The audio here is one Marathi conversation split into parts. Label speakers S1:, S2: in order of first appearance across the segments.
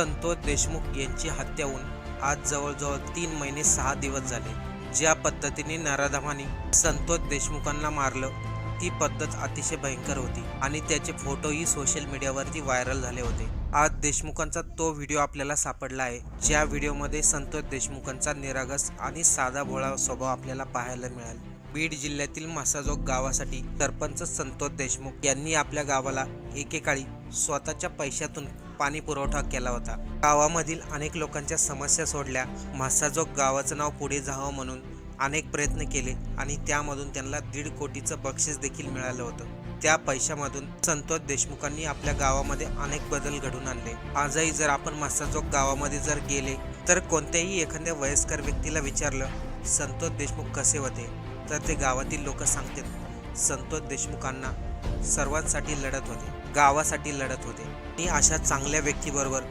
S1: संतोष देशमुख यांची हत्या होऊन आज जवळजवळ तीन महिने सहा दिवस झाले. ज्या पद्धतीने नराधमाने संतोष देशमुखांना मारलं ती पद्धत अतिशय भयंकर होती आणि त्याचे फोटोही सोशल मीडियावरती व्हायरल झाले होते. आज देशमुखांचा तो व्हिडिओ आपल्याला सापडला आहे ज्या व्हिडिओमध्ये संतोष देशमुखांचा निरागस आणि साधा भोळा स्वभाव आपल्याला पाहायला मिळाला. बीड जिल्ह्यातील मासाजोग गावासाठी सरपंच संतोष देशमुख यांनी आपल्या गावाला एकेकाळी स्वतःच्या पैशातून पाणी पुरवठा केला होता. गावामधील अनेक लोकांच्या समस्या सोडल्या. म्हासाजोग गावाचं नाव पुढे जावं म्हणून अनेक प्रयत्न केले आणि त्यामधून त्यांना दीड कोटीचं बक्षीस देखील मिळालं होतं. त्या पैशामधून संतोष देशमुखांनी आपल्या गावामध्ये अनेक बदल घडून आणले. आजही जर आपण मस्ताचोक गावामध्ये जर गेले तर कोणत्याही एखाद्या वयस्कर व्यक्तीला विचारलं संतोष देशमुख कसे होते? तर ते गावातील लोक सांगतात संतोष देशमुखांना सर्वांसाठी लढत होते. गावासाठी लढत होते. आणि अशा चांगल्या व्यक्तीबरोबर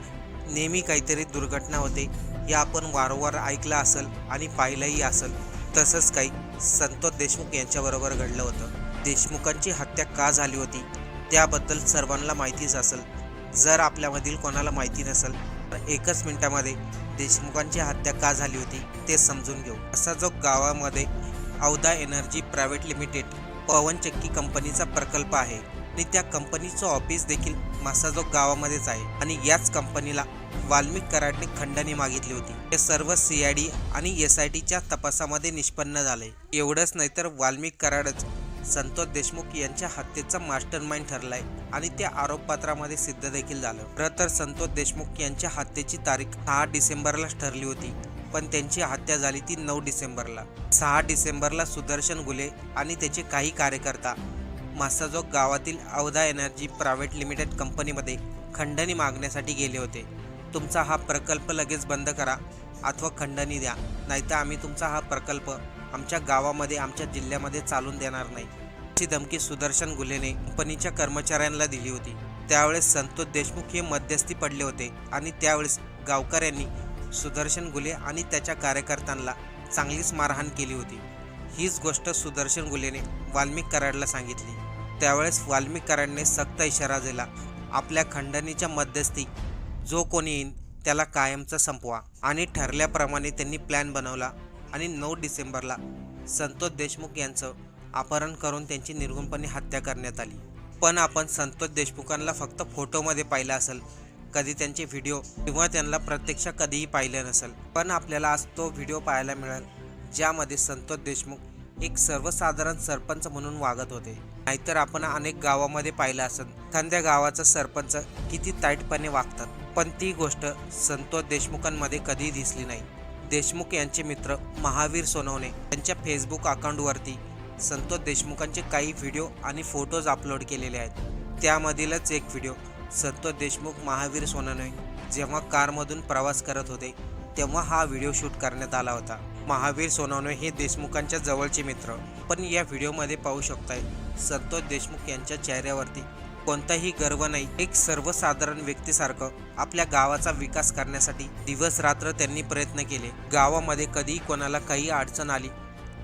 S1: नेहमी काहीतरी दुर्घटना होते हे आपण वारंवार ऐकलं असेल आणि पाहिलंही असेल. तसंच काही संतोष देशमुख यांच्याबरोबर घडलं होतं. देशमुखांची हत्या का झाली होती त्याबद्दल सर्वांना माहितीच असेल. जर आपल्यामधील कोणाला माहिती नसेल तर एकच मिनिटामध्ये देशमुखांची हत्या का झाली होती ते समजून घेऊ. असा जो गावामध्ये अवधा एनर्जी प्रायव्हेट लिमिटेड पवनचक्की कंपनीचा प्रकल्प आहे आणि त्या कंपनीचं ऑफिस देखील मासाजोग गावामध्येच आहे. आणि याच कंपनीला वाल्मिक कराडने खंडणी मागितली होती. हे सर्व सी आय डी आणि एस आय टीच्या तपासामध्ये निष्पन्न झाले. एवढंच नाही तर वाल्मिक कराडच संतोष देशमुख यांच्या हत्येचा मास्टर माइंड ठरलाय आणि त्या आरोपपत्रामध्ये सिद्ध देखील झालं. खरं तर संतोष देशमुख यांच्या हत्येची तारीख सहा डिसेंबरलाच ठरली होती पण त्यांची हत्या झाली ती नऊ डिसेंबरला. सहा डिसेंबरला सुदर्शन गुले आणि त्याचे काही कार्यकर्ता मासाजोग गावातील अवधा एनर्जी प्रायव्हेट लिमिटेड कंपनीमध्ये खंडणी मागण्यासाठी गेले होते. तुमचा हा प्रकल्प लगेच बंद करा अथवा खंडणी द्या नाहीतर आम्ही तुमचा हा प्रकल्प आमच्या गावामध्ये आमच्या जिल्ह्यामध्ये चालून देणार नाही. अशी धमकी सुदर्शन गुलेने कंपनीच्या कर्मचाऱ्यांना दिली होती. त्यावेळेस संतोष देशमुख हे मध्यस्थी पडले होते आणि त्यावेळेस गावकऱ्यांनी सुदर्शन गुले आणि त्याच्या कार्यकर्त्यांना चांगलीच मारहाण केली होती. हीच गोष्ट सुदर्शन गुलेने वाल्मिक कराडला सांगितली. त्यावेळेस वाल्मिकरांनी सक्त इशारा दिला. आपल्या खंडणीच्या मध्यस्थी. जो कोणी येईन त्याला कायमचा संपवा. आणि ठरल्याप्रमाणे त्यांनी प्लॅन बनवला आणि नऊ डिसेंबरला संतोष देशमुख यांचं अपहरण करून त्यांची निर्गुणपणे हत्या करण्यात आली. पण आपण संतोष देशमुखांना फक्त फोटोमध्ये पाहिलं असेल. कधी त्यांचे व्हिडिओ किंवा त्यांना प्रत्यक्ष कधीही पाहिलं नसेल. पण आपल्याला आज तो व्हिडिओ पाहायला मिळेल ज्यामध्ये संतोष देशमुख एक सर्वसाधारण सरपंच म्हणून वागत होते. नाहीतर आपण अनेक गावामध्ये पाहिलं असेल एखाद्या गावाचा सरपंच किती ताईटपणे वागतात. पण ती गोष्ट संतोष देशमुखांमध्ये कधीही दिसली नाही. देशमुख यांचे मित्र महावीर सोनवणे त्यांच्या फेसबुक अकाउंटवरती संतोष देशमुखांचे काही व्हिडिओ आणि फोटोज अपलोड केलेले आहेत. त्यामधीलच एक व्हिडिओ संतोष देशमुख महावीर सोनवणे जेव्हा कारमधून प्रवास करत होते तेव्हा हा व्हिडिओ शूट करण्यात आला होता. महावीर सोनवणे हे देशमुखांच्या जवळचे मित्र. पण या व्हिडिओमध्ये पाहू शकताय संतोष देशमुख यांच्या चेहऱ्यावरती कोणताही गर्व नाही. एक सर्वसाधारण व्यक्तीसारखं आपल्या गावाचा विकास करण्यासाठी दिवस रात्र त्यांनी प्रयत्न केले. गावामध्ये कधीही कोणाला काही अडचण आली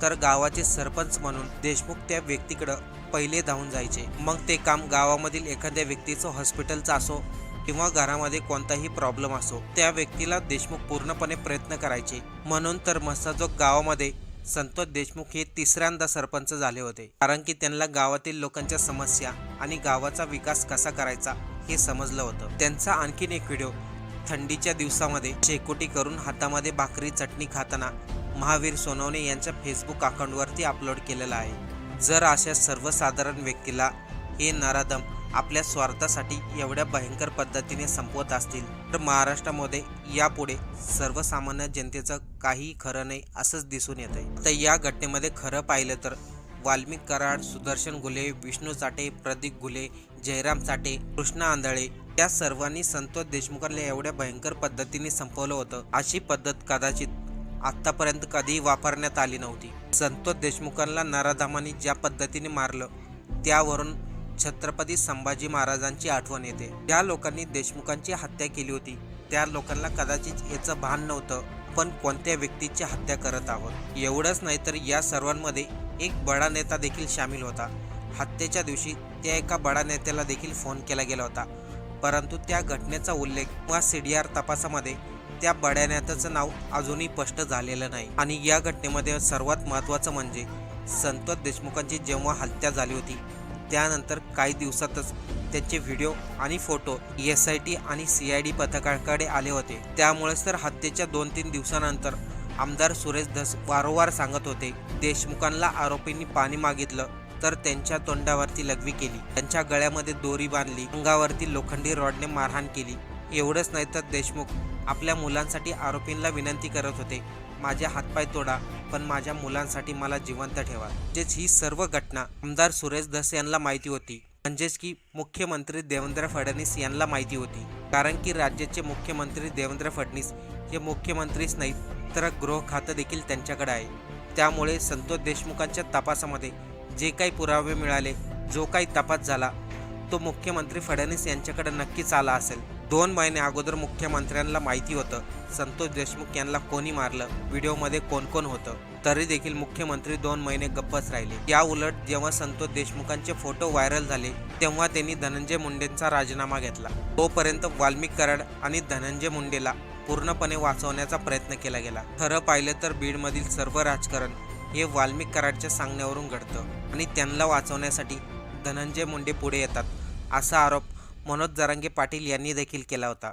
S1: तर गावाचे सरपंच म्हणून देशमुख त्या व्यक्तीकडं पहिले धावून जायचे. मग ते काम गावामधील एखाद्या व्यक्तीचं हॉस्पिटलचं असो किंवा घरामध्ये कोणताही प्रॉब्लेम असो त्या व्यक्तीला देशमुख पूर्णपणे प्रयत्न करायचे. म्हणून तर मसाजोग गावामध्ये संतोष देशमुख हे तिसऱ्यांदा सरपंच झाले होते. कारण की त्यांना गावातील लोकांच्या समस्या आणि गावाचा विकास कसा करायचा हे समजलं होतं. त्यांचा आणखीन एक व्हिडिओ थंडीच्या दिवसामध्ये शेकोटी करून हातामध्ये भाकरी चटणी खाताना महावीर सोनवणे यांच्या फेसबुक अकाउंटवरती अपलोड केलेला आहे. जर अशा सर्वसाधारण व्यक्तीला हे नराधम आपल्या स्वार्थासाठी एवढ्या भयंकर पद्धतीने संपवत असतील तर महाराष्ट्रामध्ये यापुढे सर्वसामान्य जनतेचं काही खरं नाही असंच दिसून येत आहे तर या घटनेमध्ये खरं पाहिलं तर वाल्मिक कराड सुदर्शन गुले विष्णू चाटे प्रदीप गुले जयराम चाटे कृष्णा आंधळे या सर्वांनी संतोष देशमुखांना एवढ्या भयंकर पद्धतीने संपवलं होतं अशी पद्धत कदाचित आतापर्यंत कधीही वापरण्यात आली नव्हती. संतोष देशमुखांना नराधामाने ज्या पद्धतीने मारलं त्यावरून छत्रपती संभाजी महाराजांची आठवण येते. ज्या लोकांनी देशमुखांची हत्या केली होती. त्या लोकांना कदाचित याचं भान नव्हतं पण कोणत्या व्यक्तीची हत्या करत आहोत? एवढंच नाही तर या सर्वांमध्ये एक बडा नेता देखील सामील होता. हत्येच्या दिवशी त्या एका बडा नेत्याला देखील फोन केला गेला होता. परंतु त्या घटनेचा उल्लेख किंवा सी डी आर तपासामध्ये त्या बड्याण्याचं नाव अजूनही स्पष्ट झालेलं नाही. आणि या घटनेमध्ये सर्वात महत्त्वाचं म्हणजे संतोष देशमुखांची जेव्हा हत्या झाली होती त्यानंतर काही दिवसातच त्यांचे व्हिडिओ आणि फोटो एस आय टी आणि सी आय डी पथकाकडे आले होते. त्यामुळेच तर हत्येच्या दोन तीन दिवसानंतर आमदार सुरेश धस वारंवार सांगत होते देशमुखांना आरोपींनी पाणी मागितलं तर त्यांच्या तोंडावरती लघवी केली. त्यांच्या गळ्यामध्ये दोरी बांधली अंगावरती लोखंडी रॉडने मारहाण केली. एवढंच नाही तर देशमुख आपल्या मुलांसाठी आरोपींना विनंती करत होते माझे हातपाय तोडा पण माझ्या मुलांसाठी मला जिवंत ठेवा. म्हणजेच ही सर्व घटना आमदार सुरेश धस यांना माहिती होती. म्हणजेच की मुख्यमंत्री देवेंद्र फडणवीस यांना माहिती होती. कारण की राज्याचे मुख्यमंत्री देवेंद्र फडणवीस हे मुख्यमंत्रीच नाहीत तर गृह खातं देखील त्यांच्याकडे आहे. त्यामुळे संतोष देशमुखांच्या तपासामध्ये जे काही पुरावे मिळाले जो काही तपास झाला तो मुख्यमंत्री फडणवीस यांच्याकडे नक्कीच आला असेल. दोन महिने अगोदर मुख्यमंत्र्यांना माहिती होतं. संतोष देशमुख यांना कोणी मारलं? व्हिडिओमध्ये कोण कोण होतं? तरी देखील मुख्यमंत्री दोन महिने गप्पच राहिले. या उलट जेव्हा संतोष देशमुखांचे फोटो व्हायरल झाले तेव्हा त्यांनी धनंजय मुंडेंचा राजीनामा घेतला. तोपर्यंत वाल्मिक कराड आणि धनंजय मुंडेला पूर्णपणे वाचवण्याचा प्रयत्न केला गेला. खरं पाहिलं तर बीडमधील सर्व राजकारण हे वाल्मिक कराडच्या सांगण्यावरून घडतं आणि त्यांना वाचवण्यासाठी धनंजय मुंडे पुढे येतात असा आरोप मनोज जरांगे पाटील यांनी देखील केला होता.